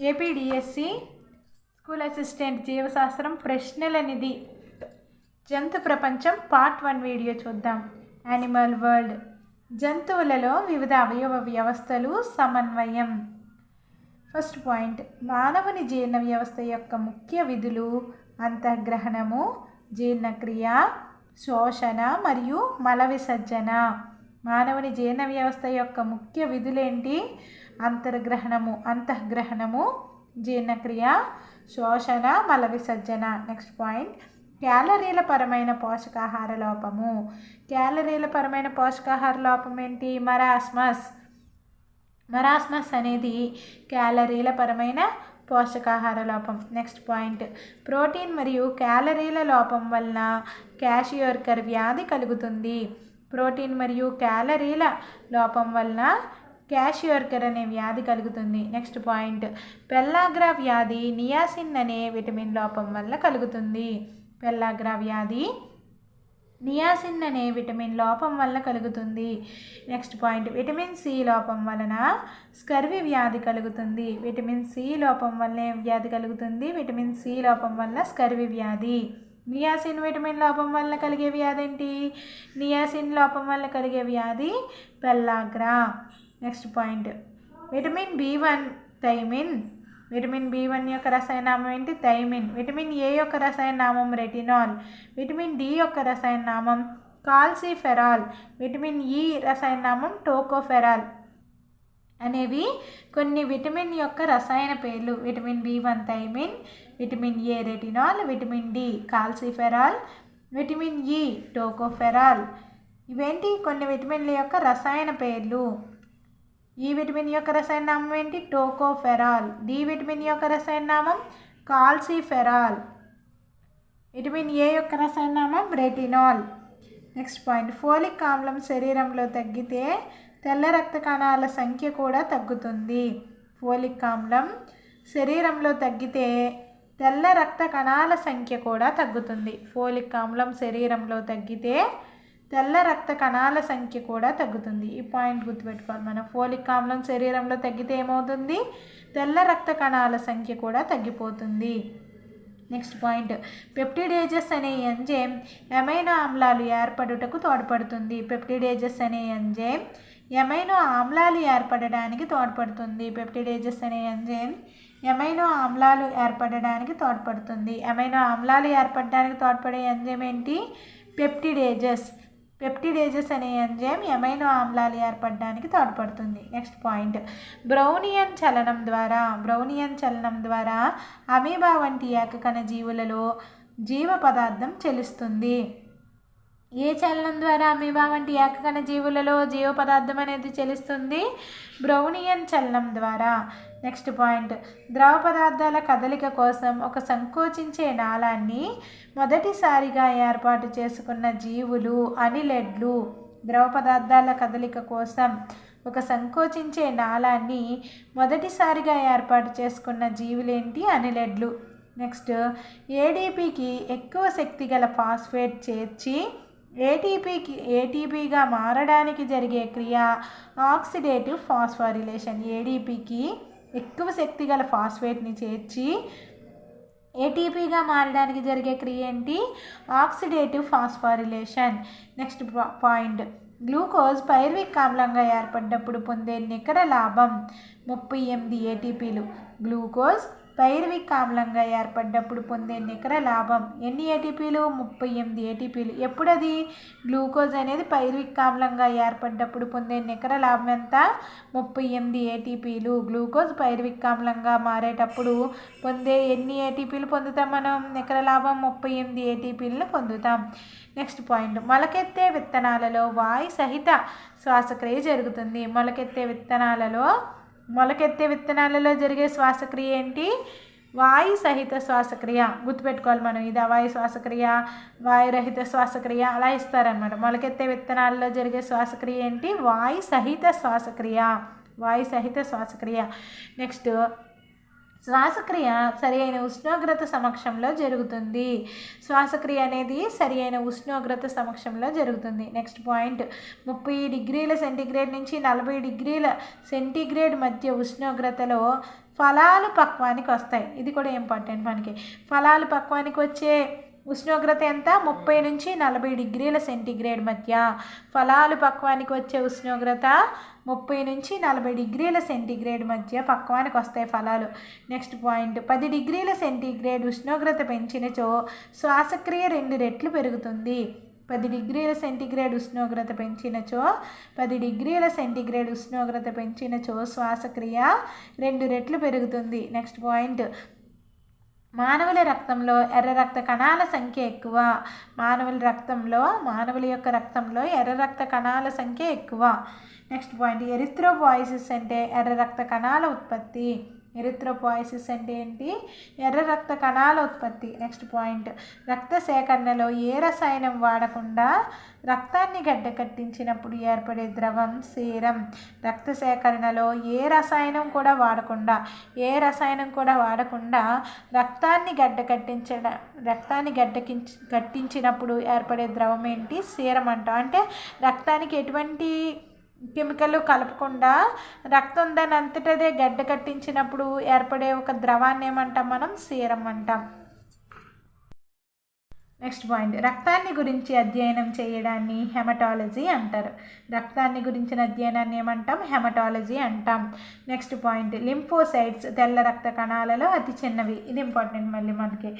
APDSC school assistant జీవశాస్త్రం ప్రశ్నల నిధి. జంతు ప్రపంచం పార్ట్ వన్ వీడియో చూద్దాం. Animal world. జంతువులలో వివిధ అవయవ వ్యవస్థలు సమన్వయం. First point. మానవుని జీర్ణ వ్యవస్థ యొక్క ముఖ్య విధులు అంతఃగ్రహణము జీర్ణక్రియ శోషణ మరియు మల విసర్జన మానవుని జీర్ణ వ్యవస్థ యొక్క ముఖ్య విధులేంటి? అంతర్గ్రహణము అంతఃగ్రహణము జీర్ణక్రియ శోషణ మల విసర్జన. నెక్స్ట్ పాయింట్ క్యాలరీల పరమైన పోషకాహార లోపము. క్యాలరీల పరమైన పోషకాహార లోపం ఏంటి? మరాస్మస్. మరాస్మస్ అనేది క్యాలరీల పరమైన పోషకాహార లోపం. నెక్స్ట్ పాయింట్ ప్రోటీన్ మరియు క్యాలరీల లోపం వలన క్యాషియోర్కర్ వ్యాధి కలుగుతుంది. ప్రోటీన్ మరియు క్యాలరీల లోపం వలన క్యాషియోర్కర్ అనే వ్యాధి కలుగుతుంది. Next point. పెల్లాగ్రా వ్యాధి నియాసిన్ అనే విటమిన్ లోపం వల్ల కలుగుతుంది. పెల్లాగ్రా వ్యాధి నియాసిన్ అనే విటమిన్ లోపం వల్ల కలుగుతుంది. Next point. విటమిన్ సి లోపం వలన స్కర్వి వ్యాధి కలుగుతుంది. విటమిన్ సి లోపం వల్ల వ్యాధి కలుగుతుంది? విటమిన్ సి లోపం వల్ల స్కర్వి వ్యాధి. నియాసిన్ విటమిన్ లోపం వల్ల కలిగే వ్యాధి ఏంటి? నియాసిన్ లోపం వల్ల కలిగే వ్యాధి pellagra. Next point vitamin B one thiamine vitamin B one యొక్క రసాయన నామం ఏంటి? థైమిన్ విటమిన్ ఏ యొక్క రసాయన నామం రెటినాల్ విటమిన్ డి యొక్క రసాయన నామం కాల్సిఫెరాల్ విటమిన్ ఈ రసాయన నామం టోకోఫెరాల్ అనేవి కొన్ని విటమిన్ యొక్క రసాయన పేర్లు. Vitamin B one thiamine vitamin A retinol vitamin D calciferol vitamin E tocopherol ఇవేంటి? కొన్ని విటమిన్ల యొక్క రసాయన పేర్లు. ఈ విటమిన్ యొక్క రసాయన నామం ఏంటి? టోకోఫెరాల్. డి విటమిన్ యొక్క రసాయన నామం కాల్సిఫెరాల్. విటమిన్ ఏ యొక్క రసాయన నామం రెటినాల్. Next point. ఫోలిక్ ఆమ్లం శరీరంలో తగ్గితే తెల్ల రక్త కణాల సంఖ్య కూడా తగ్గుతుంది. ఫోలిక్ ఆమ్లం శరీరంలో తగ్గితే తెల్ల రక్త కణాల సంఖ్య కూడా తగ్గుతుంది. ఫోలిక్ ఆమ్లం శరీరంలో తగ్గితే తెల్ల రక్త కణాల సంఖ్య కూడా తగ్గుతుంది. ఈ పాయింట్ గుర్తుపెట్టుకోవాలి. మనం ఫోలిక్ ఆమ్లం శరీరంలో తగ్గితే ఏమవుతుంది? తెల్ల రక్త కణాల సంఖ్య కూడా తగ్గిపోతుంది. Next point. పెప్టిడేజెస్ అనే ఎంజైమ్ ఎమైనో ఆమ్లాలు ఏర్పడుటకు తోడ్పడుతుంది. పెప్టిడేజెస్ అనే ఎంజైమ్ ఎమైనో ఆమ్లాలు ఏర్పడడానికి తోడ్పడుతుంది. పెప్టిడేజెస్ అనే ఎంజైమ్ ఎమైనో ఆమ్లాలు ఏర్పడడానికి తోడ్పడుతుంది. ఎమైనో ఆమ్లాలు ఏర్పడడానికి తోడ్పడే ఎంజైమ్ ఏంటి? పెప్టిడేజెస్. పెప్టిడేజెస్ అనే ఎంజైమ్ ఎమైనో ఆమ్లాలు ఏర్పడడానికి తోడ్పడుతుంది. Next point. బ్రౌనియన్ చలనం ద్వారా బ్రౌనియన్ చలనం ద్వారా అమీబా వంటి ఏకకణ జీవులలో జీవ పదార్థం చెలుస్తుంది. ఏ చలనం ద్వారా అమీబా వంటి ఏకకణ జీవులలో జీవ పదార్థం అనేది చెలుస్తుంది? బ్రౌనియన్ చలనం ద్వారా. Next point. ద్రవ పదార్థాల కదలిక కోసం ఒక సంకోచించే నాళాన్ని మొదటిసారిగా ఏర్పాటు చేసుకున్న జీవులు అనిలెడ్లు. ద్రవ పదార్థాల కదలిక కోసం ఒక సంకోచించే నాళాన్ని మొదటిసారిగా ఏర్పాటు చేసుకున్న జీవులేంటి? అనిలెడ్లు. నెక్స్ట్ ఏడీపీకి ఎక్కువ శక్తి గల ఫాస్ఫేట్ చేర్చి ఏటీపీకి ఏటీపీగా మారడానికి జరిగే క్రియ ఆక్సిడేటివ్ ఫాస్ఫారిలేషన్. ఏడీపీకి ఎక్కువ శక్తి గల ఫాస్ఫేట్ని చేర్చి ఏటీపీగా మారడానికి జరిగే క్రియ ఏంటి? Oxidative phosphorylation. Next point. Glucose pyruvic ఆమ్లంగా ఏర్పడ్డప్పుడు పొందే నికర లాభం ముప్పై ఎనిమిది ఏటీపీలు గ్లూకోజ్ పైర్విక్ ఆమ్లంగా ఏర్పడ్డప్పుడు పొందే నికర లాభం. ఎన్ని ఏటీపీలు? ముప్పై ఎనిమిది ఏటీపీలు. ఎప్పుడది? గ్లూకోజ్ అనేది పైర్విక్ ఆమ్లంగా ఏర్పడ్డప్పుడు పొందే నికర లాభం ఎంత? ముప్పై ఎనిమిది ఏటీపీలు. గ్లూకోజ్ పైర్విక్ ఆమ్లంగా మారేటప్పుడు పొందే ఎన్ని ఏటీపీలు పొందుతాం మనం? నికర లాభం ముప్పై ఎనిమిది ఏటీపీలను పొందుతాం. Next point. మొలకెత్తే విత్తనాలలో వాయు సహిత శ్వాసక్రియ జరుగుతుంది. మొలకెత్తే విత్తనాలలో మొలకెత్తే విత్తనాలలో జరిగే శ్వాసక్రియ ఏంటి? వాయు సహిత శ్వాసక్రియ. గుర్తుపెట్టుకోవాలి మనం ఇది అవాయు శ్వాసక్రియ వాయురహిత శ్వాసక్రియ అలా ఇస్తారనమాట మొలకెత్తే విత్తనాలలో జరిగే శ్వాసక్రియ ఏంటి? వాయు సహిత శ్వాసక్రియ. వాయు సహిత శ్వాసక్రియ. నెక్స్ట్ శ్వాసక్రియ సరి అయిన ఉష్ణోగ్రత సమక్షంలో జరుగుతుంది. శ్వాసక్రియ అనేది సరి అయిన ఉష్ణోగ్రత సమక్షంలో జరుగుతుంది. Next point. ముప్పై డిగ్రీల సెంటీగ్రేడ్ నుంచి నలభై డిగ్రీల సెంటీగ్రేడ్ మధ్య ఉష్ణోగ్రతలో ఫలాలు పక్వానికి వస్తాయి. ఇది కూడా ఇంపార్టెంట్ మనకి. ఫలాలు పక్వానికి వచ్చే ఉష్ణోగ్రత ఎంత? ముప్పై నుంచి నలభై డిగ్రీల సెంటీగ్రేడ్ మధ్య. ఫలాలు పక్వానికి వచ్చే ఉష్ణోగ్రత ముప్పై నుంచి నలభై డిగ్రీల సెంటీగ్రేడ్ మధ్య పక్వానికి వస్తాయి ఫలాలు. Next point. పది డిగ్రీల సెంటీగ్రేడ్ ఉష్ణోగ్రత పెంచినచో శ్వాసక్రియ రెండు రెట్లు పెరుగుతుంది. పది డిగ్రీల సెంటీగ్రేడ్ ఉష్ణోగ్రత పెంచినచో పది డిగ్రీల సెంటీగ్రేడ్ ఉష్ణోగ్రత పెంచినచో శ్వాసక్రియ రెండు రెట్లు పెరుగుతుంది. Next point. మానవుల రక్తంలో ఎర్ర రక్త కణాల సంఖ్య ఎక్కువ. మానవుల రక్తంలో మానవుల యొక్క రక్తంలో ఎర్ర రక్త కణాల సంఖ్య ఎక్కువ. నెక్స్ట్ పాయింట్ ఎరిథ్రోపాయిసిస్ అంటే ఎర్ర రక్త కణాల ఉత్పత్తి. ఎరిథ్రోపాయిసిస్ అంటే ఏంటి? ఎర్ర రక్త కణాల ఉత్పత్తి. నెక్స్ట్ పాయింట్ రక్త సేకరణలో ఏ రసాయనం వాడకుండా రక్తాన్ని గడ్డ కట్టించినప్పుడు ఏర్పడే ద్రవం సీరం. రక్త సేకరణలో ఏ రసాయనం కూడా వాడకుండా ఏ రసాయనం కూడా వాడకుండా రక్తాన్ని గడ్డ కట్టించడం రక్తాన్ని గడ్డకించి కట్టించినప్పుడు ఏర్పడే ద్రవం ఏంటి? సీరం అంటాం. అంటే రక్తానికి ఎటువంటి కెమికల్ కలపకుండా రక్తం దాని అంతటదే గడ్డ కట్టించినప్పుడు ఏర్పడే ఒక ద్రవాన్ని ఏమంటాం మనం? సీరం అంటాం. నెక్స్ట్ పాయింట్ రక్తాన్ని గురించి అధ్యయనం చేయడాన్ని హెమటాలజీ అంటారు. రక్తాన్ని గురించిన అధ్యయనాన్ని ఏమంటాం? హెమటాలజీ అంటాం. నెక్స్ట్ పాయింట్ లింఫోసైడ్స్ తెల్ల రక్త కణాలలో అతి చిన్నవి. ఇది ఇంపార్టెంట్ మళ్ళీ మనకి.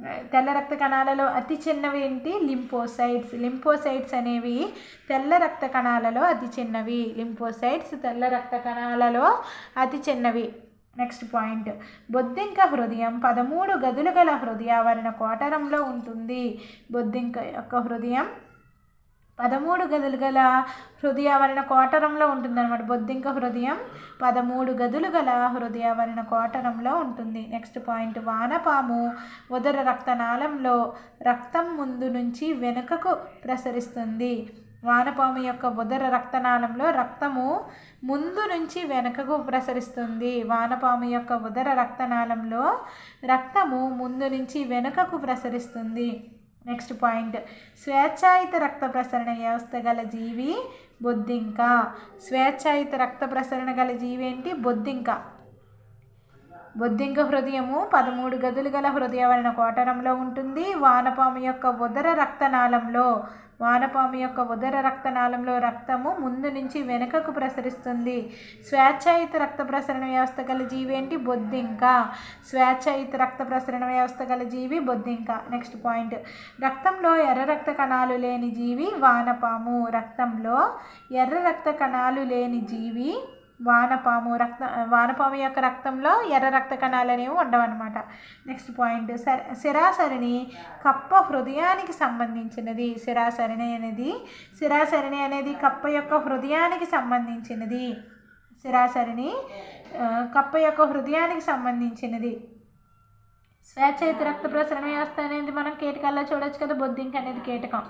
తెల్ల రక్త కణాలలో అతి చిన్నవి ఏంటి? లింపోసైడ్స్ లింపోసైడ్స్ అనేవి తెల్ల రక్త కణాలలో అతి చిన్నవి. లింపోసైడ్స్ తెల్ల రక్త కణాలలో అతి చిన్నవి. Next point. బొద్దింక హృదయం పదమూడు గదులు గల హృదయావరణ కోటరంలో ఉంటుంది. బొద్దింక యొక్క హృదయం పదమూడు గదులు గల హృదయావరణ కోటరంలో ఉంటుందన్నమాట. బొద్దింక హృదయం పదమూడు గదులు గల హృదయావరణ కోటరంలో ఉంటుంది. నెక్స్ట్ పాయింట్ వానపాము ఉదర రక్తనాళంలో రక్తం ముందు నుంచి వెనుకకు ప్రసరిస్తుంది. వానపాము యొక్క ఉదర రక్తనాళంలో రక్తము ముందు నుంచి వెనుకకు ప్రసరిస్తుంది. వానపాము యొక్క ఉదర రక్తనాళంలో రక్తము ముందు నుంచి వెనుకకు ప్రసరిస్తుంది. నెక్స్ట్ పాయింట్ స్వేచ్ఛాయుత రక్త ప్రసరణ వ్యవస్థ గల జీవి బొద్దింక. స్వేచ్ఛాయుత రక్త ప్రసరణ గల జీవి ఏంటి బొద్దింక. బొద్దింక హృదయము పదమూడు గదులు గల హృదయవలన కోటరంలో ఉంటుంది. వానపాము యొక్క ఉదర రక్తనాళంలో వానపాము యొక్క ఉదర రక్తనాళంలో రక్తము ముందు నుంచి వెనుకకు ప్రసరిస్తుంది. స్వేచ్ఛాయుత రక్త ప్రసరణ వ్యవస్థ గల జీవి ఏంటి? బొద్దింక. స్వేచ్ఛాయుత రక్త ప్రసరణ వ్యవస్థ గల జీవి బొద్దింక. నెక్స్ట్ పాయింట్ రక్తంలో ఎర్ర రక్త కణాలు లేని జీవి వానపాము. రక్తంలో ఎర్ర రక్త కణాలు లేని జీవి వానపాము రక్త వానపాము యొక్క రక్తంలో ఎర్ర రక్త కణాలు అనేవి ఉండవన్నమాట. నెక్స్ట్ పాయింట్ సర శరాసరిని కప్ప హృదయానికి సంబంధించినది. శిరాసరిణి అనేది శిరాసరిణి అనేది కప్ప యొక్క హృదయానికి సంబంధించినది. శిరాసరిణి కప్ప యొక్క హృదయానికి సంబంధించినది. స్వేచ్ఛయుత రక్త ప్రసరణ వ్యవస్థ అనేది మనం కీటకాల్లో చూడొచ్చు కదా బొద్దింక అనేది కీటకం.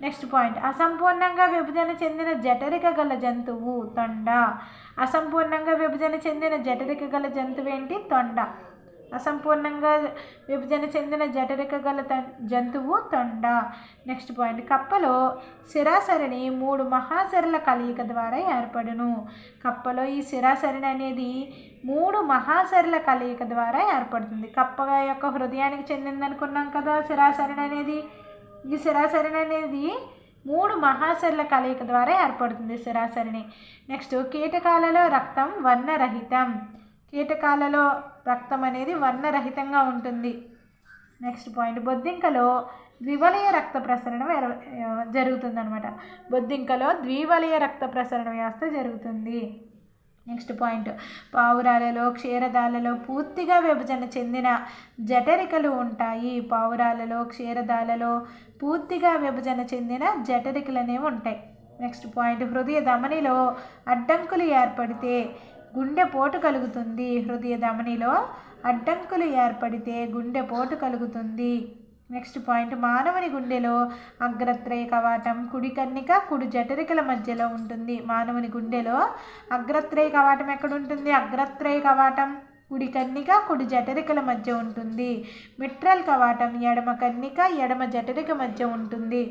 నెక్స్ట్ పాయింట్ అసంపూర్ణంగా విభజన చెందిన జఠరిక గల జంతువు తొండ. అసంపూర్ణంగా విభజన చెందిన జఠరిక గల జంతువు ఏంటి? తొండ. అసంపూర్ణంగా విభజన చెందిన జఠరిక గల జంతువు తొండ. Next point. కప్పలో శిరాసరిని మూడు మహాసరుల కలయిక ద్వారా ఏర్పడును. కప్పలో ఈ శిరాసరిని అనేది మూడు మహాసరుల కలయిక ద్వారా ఏర్పడుతుంది. కప్ప యొక్క హృదయానికి చెందింది అనుకున్నాం కదా శిరాసరిని అనేది. ఈ శిరాసరిని అనేది మూడు మహాసరల కలయిక ద్వారా ఏర్పడుతుంది శిరాసరిణి. నెక్స్ట్ కీటకాలలో రక్తం వర్ణరహితం. కీటకాలలో రక్తం అనేది వర్ణరహితంగా ఉంటుంది. Next point. బొద్దింకలో ద్వివలయ రక్త ప్రసరణ జరుగుతుందనమాట బొద్దింకలో ద్వివలయ రక్త ప్రసరణ వ్యవస్థ జరుగుతుంది. Next point. పావురాలలో క్షీరదాలలో పూర్తిగా విభజన చెందిన జఠరికలు ఉంటాయి. పావురాలలో క్షీరదాలలో పూర్తిగా విభజన చెందిన జఠరికలు అనేవి ఉంటాయి. Next point. హృదయ ధమనిలో అడ్డంకులు ఏర్పడితే గుండెపోటు కలుగుతుంది. హృదయ ధమనిలో అడ్డంకులు ఏర్పడితే గుండెపోటు కలుగుతుంది. నెక్స్ట్ పాయింట్ మానవుని గుండెలో అగ్రత్రయ కవాటం కుడి కన్నిక కుడి జఠరికల మధ్యలో ఉంటుంది. మానవుని గుండెలో అగ్రత్రయ కవాటం ఎక్కడ ఉంటుంది అగ్రత్రయ కవాటం కుడి కన్నిక కుడి జఠరికల మధ్య ఉంటుంది. మిట్రల్ కవాటం ఎడమ కన్నిక ఎడమ జఠరిక మధ్య ఉంటుంది.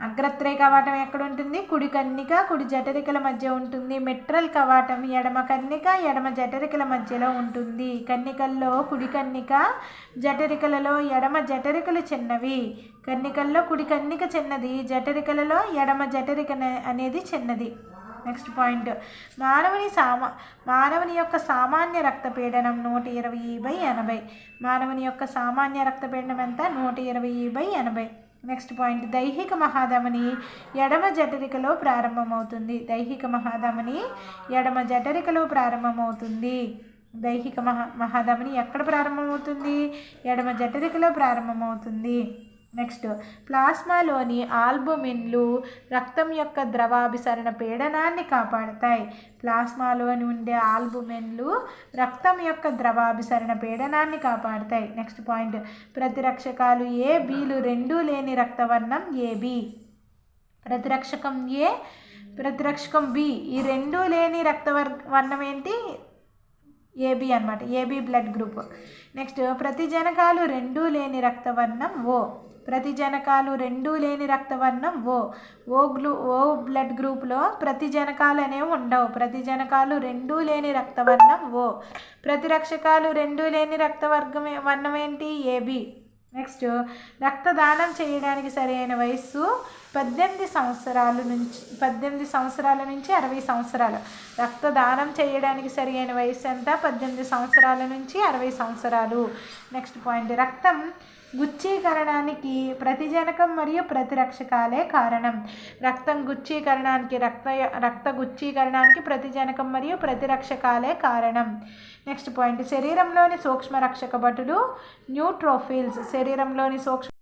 అగ్రత్రయ కవాటం ఎక్కడ ఉంటుంది కుడి కన్నిక కుడి జఠరికల మధ్య ఉంటుంది. మెట్రల్ కవాటం ఎడమ కన్నిక ఎడమ జఠరికల మధ్యలో ఉంటుంది. కన్నికల్లో కుడి కన్నిక జఠరికలలో ఎడమ జఠరికలు చిన్నవి. కన్నికల్లో కుడి కన్నిక చిన్నది జఠరికలలో ఎడమ జఠరిక అనేది చిన్నది. Next point. మానవుని సామా మానవుని యొక్క సామాన్య రక్తపీడనం నూట ఇరవై బై ఎనభై. మానవుని యొక్క సామాన్య రక్తపీడనం ఎంత? నూట ఇరవై బై ఎనభై. నెక్స్ట్ పాయింట్ దైహిక మహాధమని ఎడమ జఠరికలో ప్రారంభమవుతుంది. దైహిక మహాధమని ఎడమ జఠరికలో ప్రారంభమవుతుంది. దైహిక మహా మహాధమని ఎక్కడ ప్రారంభమవుతుంది? ఎడమ జఠరికలో ప్రారంభమవుతుంది. నెక్స్ట్ ప్లాస్మాలోని ఆల్బుమిన్లు రక్తం యొక్క ద్రవాభిసరణ పీడనాన్ని కాపాడతాయి. ప్లాస్మాలోని ఉండే ఆల్బుమిన్లు రక్తం యొక్క ద్రవాభిసరణ పీడనాన్ని కాపాడతాయి. నెక్స్ట్ పాయింట్ ప్రతిరక్షకాలు ఏ బీలు రెండూ లేని రక్తవర్ణం ఏబి ప్రతిరక్షకం ఏ ప్రతిరక్షకం బి. ఈ రెండూ లేని రక్తవర్ వర్ణం ఏంటి? ఏబి అనమాట ఏబి బ్లడ్ గ్రూప్. నెక్స్ట్ ప్రతి జనకాలు రెండూ లేని రక్తవర్ణం ఓ. ప్రతిజనకాలు రెండూ లేని రక్తవర్ణం ఓ. ఓ గ్లూ ఓ బ్లడ్ గ్రూప్లో ప్రతిజనకాలు అనేవి ఉండవు. ప్రతిజనకాలు రెండూ లేని రక్తవర్ణం ఓ. ప్రతిరక్షకాలు రెండూ లేని రక్తవర్గం వర్ణం ఏంటి? AB next. రక్తదానం చేయడానికి సరైన వయస్సు పద్దెనిమిది సంవత్సరాల నుంచి పద్దెనిమిది సంవత్సరాల నుంచి అరవై సంవత్సరాలు. రక్తదానం చేయడానికి సరియైన వయసు ఎంత? పద్దెనిమిది సంవత్సరాల నుంచి అరవై సంవత్సరాలు. Next point. రక్తం గుచ్చీకరణానికి ప్రతిజనకం మరియు ప్రతిరక్షకాలే కారణం. రక్తం గుచ్చీకరణానికి రక్త రక్త గుచ్చీకరణానికి ప్రతిజనకం మరియు ప్రతిరక్షకాలే కారణం. Next point. శరీరంలోని సూక్ష్మ రక్షక భటులు న్యూట్రోఫిల్స్. శరీరంలోని సూక్ష్మ